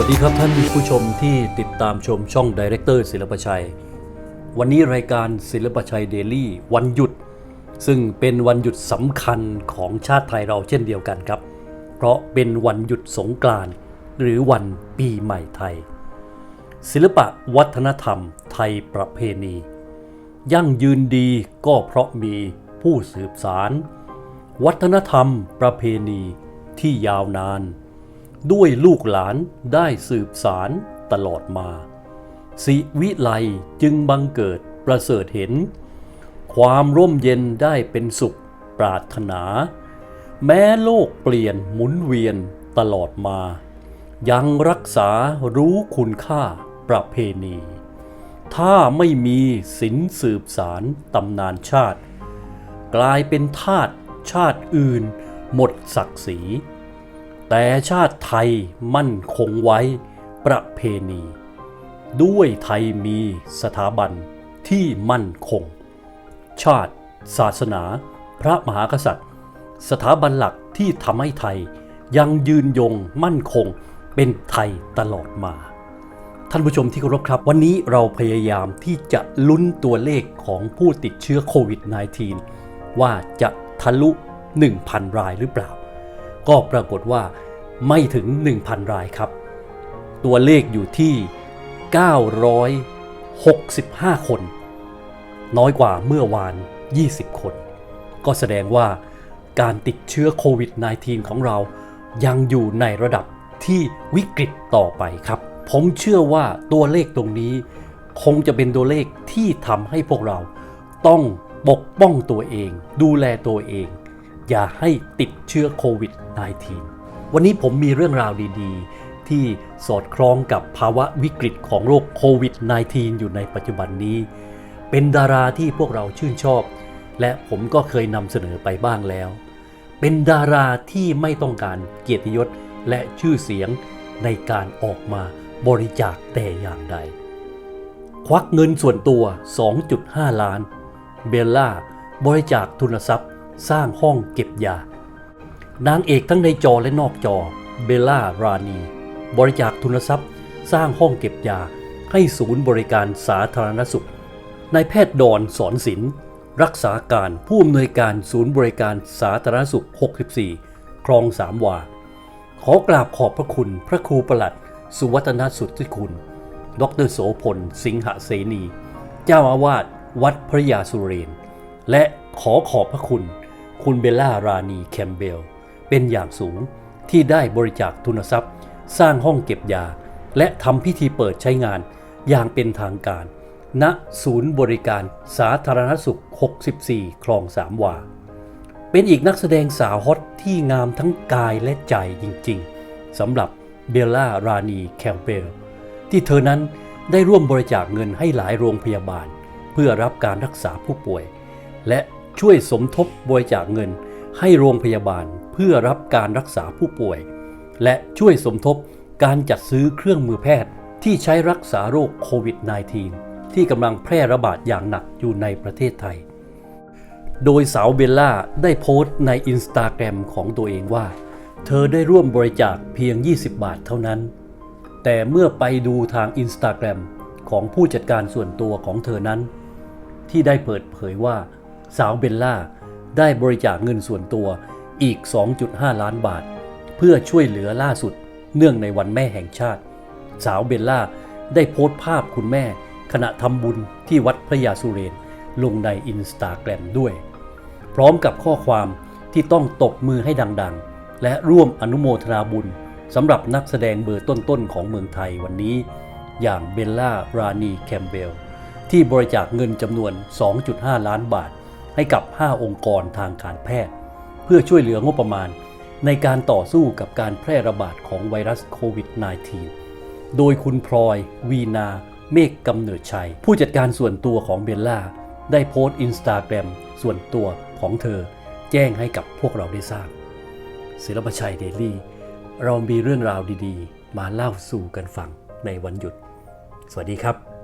วัสดีครับท่านผู้ชมที่ติดตามชมช่องดีเรคเตอร์ศิลปชัย วันนี้รายการศิลปชัยเดลี่วันหยุด ซึ่งเป็นวันหยุดสำคัญของชาติไทยเราเช่นเดียวกันครับ เพราะเป็นวันหยุดสงกรานต์หรือวันปีใหม่ไทย ศิลปะวัฒนธรรมไทยประเพณี ยั่งยืนดีก็เพราะมีผู้สืบสาร วัฒนธรรมประเพณีที่ยาวนาน ด้วยลูกหลานได้สืบสารตลอดมา สิวิไลจึงบังเกิดประเสริฐเห็น ความร่มเย็นได้เป็นสุขปรารถนา แม้โลกเปลี่ยนหมุนเวียนตลอดมา ยังรักษารู้คุณค่าประเพณี ถ้าไม่มีศิลสืบสารตำนานชาติ กลายเป็นทาสชาติอื่นหมดศักดิ์ศรี แต่ชาติไทยมั่นคงไว้ประเพณี ด้วยไทยมีสถาบันที่มั่นคง ชาติ ศาสนา พระมหากษัตริย์ สถาบันหลักที่ทำให้ไทยยังยืนยงมั่นคงเป็นไทยตลอดมา ท่านผู้ชมที่เคารพครับ วันนี้เราพยายามที่จะลุ้นตัวเลขของผู้ติดเชื้อโควิด -19 ว่าจะทะลุ 1,000 รายหรือเปล่า ก็ปรากฏว่า ไม่ถึง 1,000 รายครับ ตัวเลขอยู่ที่ 965 คน น้อยกว่าเมื่อวาน 20 คน ก็แสดงว่าการติดเชื้อโควิด -19 ของเรายังอยู่ในระดับที่วิกฤตต่อไปครับ ผมเชื่อว่าตัวเลขตรงนี้ คงจะเป็นตัวเลขที่ทำให้พวกเราต้องปกป้องตัวเอง ดูแลตัวเอง อย่าให้ติดเชื้อโควิด -19 วันนี้ผมมีเรื่องราวดีๆ ที่สอดคล้องกับภาวะวิกฤตของโรคโควิด -19 อยู่ในปัจจุบันนี้ เป็นดาราที่พวกเราชื่นชอบ และผมก็เคยนำเสนอไปบ้างแล้ว เป็นดาราที่ไม่ต้องการเกียรติยศและชื่อเสียงในการออกมาบริจาคแต่อย่างใด ควักเงินส่วนตัว 2.5 ล้าน เบลล่า บริจาคทุนทรัพย์ สร้างห้องเก็บยา นางเอกทั้งในจอและนอกจอ เบลล่ารานีบริจาคทุนทรัพย์ สร้างห้องเก็บยา ให้ศูนย์บริการสาธารณสุขนายแพทย์ดอนสอนศิลป์รักษาการผู้อำนวยการศูนย์บริการสาธารณสุข 64 คลองสามวา ขอกราบขอบพระคุณพระครูประหลัด สุวัฒนสุทธิคุณ ดรโสพล สิงหเสนี เจ้าอาวาสวัดพระยาสุเรน และขอขอบพระคุณ คุณเบลล่ารานีแคมเบล เป็นอย่างสูงที่ได้บริจาคทุนทรัพย์ สร้างห้องเก็บยา และทำพิธีเปิดใช้งานอย่างเป็นทางการ ณศูนย์บริการสาธารณสุข 64 คลองสามวา เป็นอีกนักแสดงสาวฮอตที่งามทั้งกายและใจจริงๆสำหรับเบลล่ารานีแคมเบลที่เธอนั้นได้ร่วมบริจาคเงินให้หลายโรงพยาบาล เพื่อรับการรักษาผู้ป่วย และช่วยสมทบบริจาคเงินให้โรงพยาบาล เพื่อรับการรักษาผู้ป่วย และช่วยสมทบการจัดซื้อเครื่องมือแพทย์ที่ใช้รักษาโรคโควิด -19 ที่กำลังแพร่ระบาดอย่างหนักอยู่ในประเทศไทย โดยสาวเบลล่าได้โพสต์ในอินสตาแกรมของตัวเองว่า เธอได้ร่วมบริจาคเพียง 20 บาทเท่านั้น แต่เมื่อไปดูทางอินสตาแกรมของผู้จัดการส่วนตัวของเธอนั้น ที่ได้เปิดเผยว่าสาวเบลล่าได้บริจาคเงินส่วนตัว อีก 2.5 ล้านบาท เพื่อช่วยเหลือล่าสุด เนื่องในวันแม่แห่งชาติ สาวเบลล่าได้โพสต์ภาพคุณแม่ ขณะทำบุญที่วัดพระยาสุเรน ลงในอินสตาแกรมด้วย พร้อมกับข้อความที่ต้องตบมือให้ดังๆ และร่วมอนุโมทนาบุญสำหรับนักแสดงเบอร์ต้นๆ ของเมืองไทยวันนี้ อย่างเบลล่ารานีแคมเบลที่บริจาคเงินจำนวน 2.5 ล้านบาท ให้กับ 5 องค์กรทางการแพทย์ เพื่อช่วยเหลืองบประมาณ ในการต่อสู้กับการแพร่ระบาดของไวรัสโควิด -19 โดยคุณพลอย วีนา เมฆกำเนิดชัย ผู้จัดการส่วนตัวของเบลล่า ได้โพสต์อินสตาแกรมส่วนตัวของเธอ แจ้งให้กับพวกเราได้ทราบศิลปชัยเดลี่ เรามีเรื่องราวดีๆ มาเล่าสู่กันฟังในวันหยุด สวัสดีครับ